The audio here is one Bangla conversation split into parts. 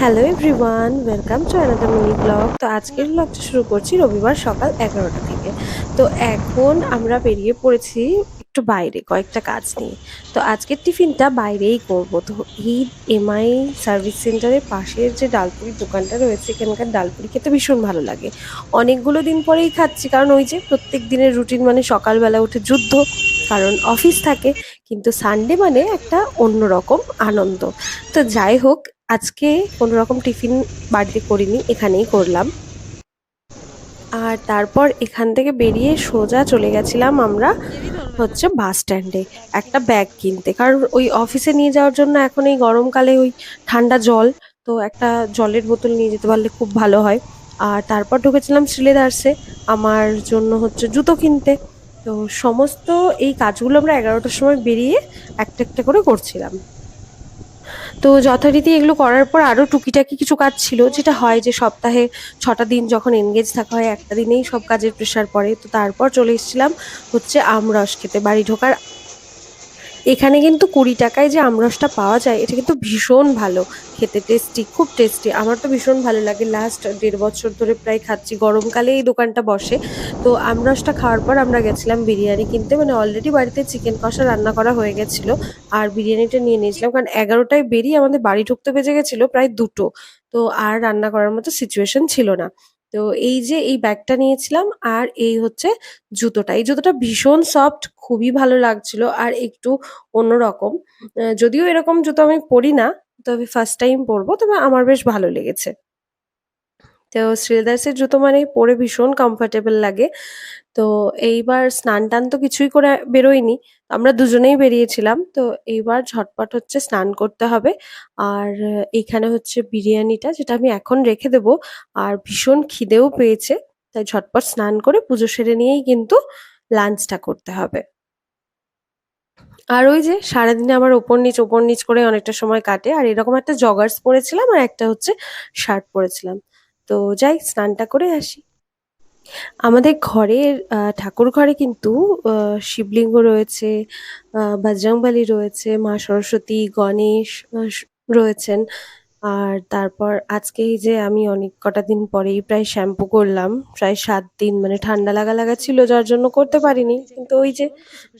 Hello everyone welcome to another mini vlog তো আজকের ব্লগটা শুরু করছি রবিবার সকাল এগারোটা থেকে। তো এখন আমরা বেরিয়ে পড়েছি একটু বাইরে কয়েকটা কাজ নিয়ে। তো আজকের টিফিনটা বাইরেই করব। তো এই এমআই সার্ভিস সেন্টারের পাশের যে ডালপুরির দোকানটা রয়েছে, এখানকার ডালপুরি খেতে ভীষণ ভালো লাগে। অনেকগুলো দিন পরেই খাচ্ছি, কারণ ওই যে প্রত্যেক দিনের রুটিন মানে সকালবেলা উঠে যুদ্ধ, কারণ অফিস থাকে, কিন্তু সানডে মানে একটা অন্যরকম আনন্দ। তো যাই হোক আজকে কোনো রকম টিফিন বাড়িতে করিনি, এখানেই করলাম। আর তারপর এখান থেকে বেরিয়ে সোজা চলে গেছিলাম আমরা হচ্ছে বাস স্ট্যান্ডে একটা ব্যাগ কিনতে। কারণ ওই অফিসে নিয়ে যাওয়ার জন্য এখন এই গরমকালে ওই ঠান্ডা জল, তো একটা জলের বোতল নিয়ে যেতে পারলে খুব ভালো হয়। আর তারপর ঢুকেছিলাম শ্রীলেদার্সে আমার জন্য হচ্ছে জুতো কিনতে। তো সমস্ত এই কাজগুলো আমরা এগারোটার সময় বেরিয়ে একটা একটা করে করছিলাম। তো যথারীতি এগুলো করার পর আরও টুকিটাকি কিছু কাজ ছিল, যেটা হয় যে সপ্তাহে ছটা দিন যখন এনগেজ থাকা হয়, একটা দিনেই সব কাজের প্রেশার পড়ে। তো তারপর চলে এসেছিলাম হচ্ছে আমরস খেতে। বাড়ি ঢোকার এখানে কিন্তু কুড়ি টাকায় যে আমরসটা পাওয়া যায়, এটা কিন্তু ভীষণ ভালো। খেতে টেস্টি খুব টেস্টি আমার তো ভীষণ ভালো লাগে। লাস্ট দেড় বছর ধরে প্রায় খাচ্ছি। গরমকালে এই দোকানটা বসে। তো আমরসটা খাওয়ার পর আমরা গেছিলাম বিরিয়ানি কিনতে। মানে অলরেডি বাড়িতে চিকেন কষা রান্না করা হয়ে গেছিল। আর বিরিয়ানিটা নিয়ে নিয়েছিলাম। কারণ এগারোটায় বেরিয়ে আমাদের বাড়ি ঢুকতে বেজে গেছিল প্রায় দুটো। তো আর রান্না করার মতো সিচুয়েশন ছিল না। তো এই যে এই ব্যাগটা নিয়েছিলাম আর এই হচ্ছে জুতোটা। এই জুতোটা ভীষণ সফট খুবই ভালো লাগছিল আর একটু অন্যরকম। যদিও এরকম জুতো আমি পরি না, তবে ফার্স্ট টাইম পরবো, তবে আমার বেশ ভালো লেগেছে। তো শ্রীলেদার্সের জুতো মানে পরে ভীষণ কমফোর্টেবল লাগে। তো এইবার স্নান টান তো কিছুই করে বেরোয়নি আমরা দুজনেই বেরিয়েছিলাম। তো এইবার ঝটপট হচ্ছে স্নান করতে হবে। আর এইখানে হচ্ছে বিরিয়ানিটা, যেটা আমি এখন রেখে দেবো। আর ভীষণ খিদেও পেয়েছে, তাই ঝটপট স্নান করে পুজো সেরে নিয়েই কিন্তু লাঞ্চটা করতে হবে। আর ওই যে সারাদিনে আমার ওপর নিচ ওপর নিচ করে অনেকটা সময় কাটে। আর এরকম একটা জগার্স পরেছিলাম আর একটা হচ্ছে শার্ট পরেছিলাম। তো যাই, স্নানটা করে আসি। আমাদের ঘরের ঠাকুর ঘরে কিন্তু শিবলিঙ্গ রয়েছে বজরংবলী রয়েছে, মা সরস্বতী, গণেশ রয়েছেন। আর তারপর আজকে এই যে আমি অনেক কটা দিন পরেই প্রায় শ্যাম্পু করলাম প্রায় সাত দিন মানে ঠান্ডা লাগা লাগা ছিল যার জন্য করতে পারিনি। কিন্তু ওই যে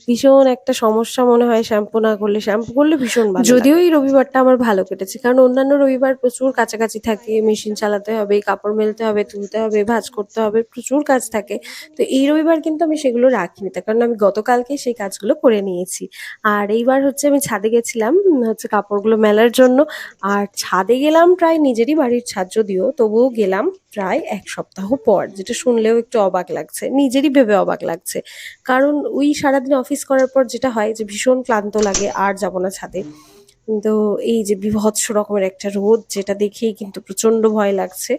ভীষণ একটা সমস্যা মনে হয় শ্যাম্পু না করলে। শ্যাম্পু করলে ভীষণ ভালো যদিও এই রবিবারটা আমার ভালো কেটেছে কারণ অন্যান্য রবিবার প্রচুর কাছাকাছি থাকে মেশিন চালাতে হবে কাপড় মেলতে হবে তুলতে হবে ভাঁজ করতে হবে প্রচুর কাজ থাকে। তো এই রবিবার কিন্তু আমি সেগুলো রাখিনি তার কারণ আমি গতকালকে সেই কাজগুলো করে নিয়েছি। আর এইবার হচ্ছে আমি ছাদে গেছিলাম হচ্ছে কাপড়গুলো মেলার জন্য। আর ছাদে গেলাম প্রায় নিজেরই বাড়ির ছাদ যদিও, তবুও গেলাম প্রায় এক সপ্তাহ পর, যেটা শুনলেও একটু অবাক লাগছে, নিজেরই ভেবে অবাক লাগছে। কারণ ওই সারাদিন অফিস করার পর যেটা হয় যে ভীষণ ক্লান্ত লাগে আর যাব না ছাদে। তো এই যে বিভৎস রকমের একটা রোদ, যেটা দেখেই কিন্তু প্রচণ্ড ভয় লাগছে।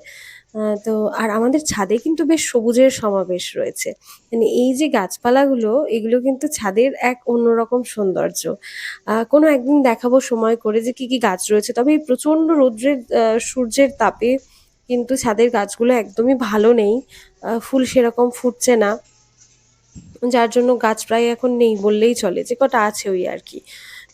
তো আর আমাদের ছাদে কিন্তু বেশ সবুজের সমাবেশ রয়েছে। মানে এই যে গাছপালাগুলো, এগুলো কিন্তু ছাদের এক অন্যরকম সৌন্দর্য। কোনো একদিন দেখাবো সময় করে যে কি কি গাছ রয়েছে, তবে এই প্রচণ্ড রৌদ্রের সূর্যের তাপে কিন্তু ছাদের গাছগুলো একদমই ভালো নেই। ফুল সেরকম ফুটছে না। যার জন্য গাছ প্রায় এখন নেই বললেই চলে, যে কটা আছে ওই আর কি।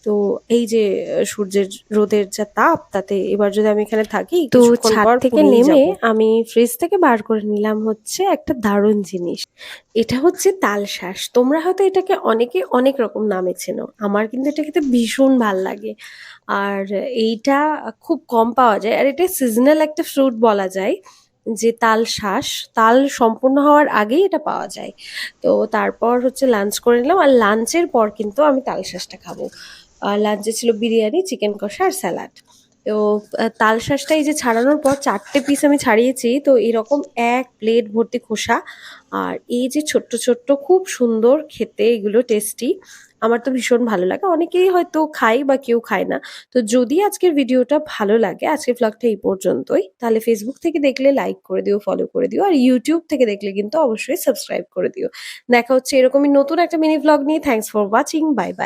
তো এই যে সূর্যের রোদের যা তাপ তাতে এবার যদি আমি এখানে থাকি তো ছাদ থেকে নেমে আমি ফ্রিজ থেকে বার করে নিলাম হচ্ছে একটা দারুণ জিনিস। এটা হচ্ছে তাল তালশাঁস। তোমরা হয়তো এটাকে অনেকে অনেক রকম নামে চেনো। আমার কিন্তু এটা খেতে ভীষণ ভালো লাগে। আর এইটা খুব কম পাওয়া যায়। আর এটা সিজনাল একটা ফ্রুট বলা যায় যে তাল শ্বাস তাল সম্পূর্ণ হওয়ার আগেই এটা পাওয়া যায়। তো তারপর হচ্ছে লাঞ্চ করে নিলাম। আর লাঞ্চের পর কিন্তু আমি তাল শ্বাসটা খাব। লাঞ্চে ছিল বিরিয়ানি চিকেন কষা আর স্যালাড তো তাল শ্বাসটা এই যে ছাড়ানোর পর চারটে পিস আমি ছাড়িয়েছি, তো এরকম এক প্লেট ভর্তি খোসা আর এই যে ছোট্ট ছোট্ট, খুব সুন্দর খেতে এগুলো টেস্টি আমার তো ভীষণ ভালো লাগে। অনেকেই হয়তো খাই বা কেউ খায় না। তো যদি আজকের ভিডিওটা ভালো লাগে, আজকের ব্লগটা এই পর্যন্তই। তাহলে ফেসবুক থেকে দেখলে লাইক করে দিও ফলো করে দিও, আর ইউটিউব থেকে দেখলে কিন্তু অবশ্যই সাবস্ক্রাইব করে দিও। দেখা হচ্ছে এরকমই নতুন একটা মিনি ব্লগ নিয়ে। Thanks for watching bye bye